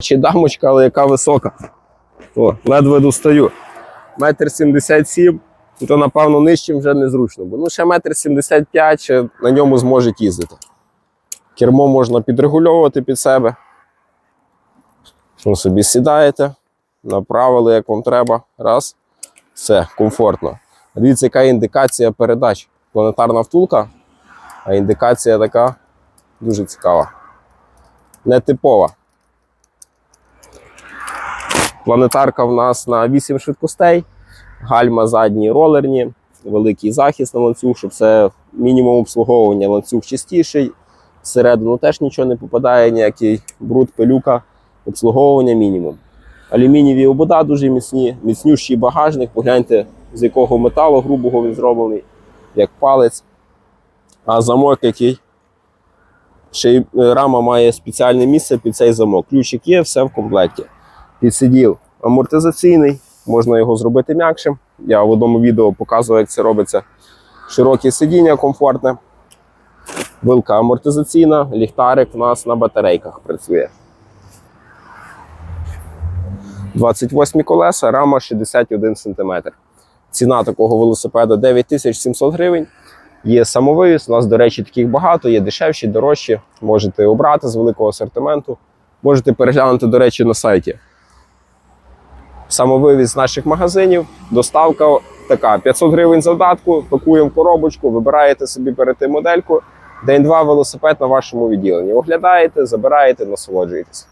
Чи дамочка, але яка висока. О, ледве достаю. Метр сімдесят сім, то напевно нижчим вже незручно, бо ну ще метр сімдесят п'ять ще на ньому зможуть їздити. Кермо можна підрегульовувати під себе. Ви собі сідаєте, направили, як вам треба. Раз. Все, комфортно. Дивіться, яка індикація передач. Планетарна втулка, а індикація така дуже цікава. Нетипова. Планетарка в нас на 8 швидкостей, гальма задні ролерні, великий захист на ланцюг, щоб це мінімум обслуговування. Ланцюг чистіший, всередину теж нічого не попадає, ніякий бруд, пилюка, обслуговування мінімум. Алюмінієві обода дуже міцні, міцнющий багажник. Погляньте, з якого металу грубого він зроблений, як палець. А замок який. Ще й е, рама має спеціальне місце під цей замок. Ключик є, все в комплекті. Підсиділ амортизаційний, можна його зробити м'якшим. Я в одному відео показував, як це робиться. Широке сидіння комфортне. Вилка амортизаційна, ліхтарик у нас на батарейках працює. 28 колеса, рама 61 см. Ціна такого велосипеда 9700 гривень. Є самовивіз. У нас, до речі, таких багато, є дешевші, дорожчі. Можете обрати з великого асортименту. Можете переглянути, до речі, на сайті. Самовивіз з наших магазинів, доставка така: 500 гривень завдатку, пакуємо коробочку, вибираєте собі перед модельку. День-два велосипед на вашому відділенні. Оглядаєте, забираєте, насолоджуєтесь.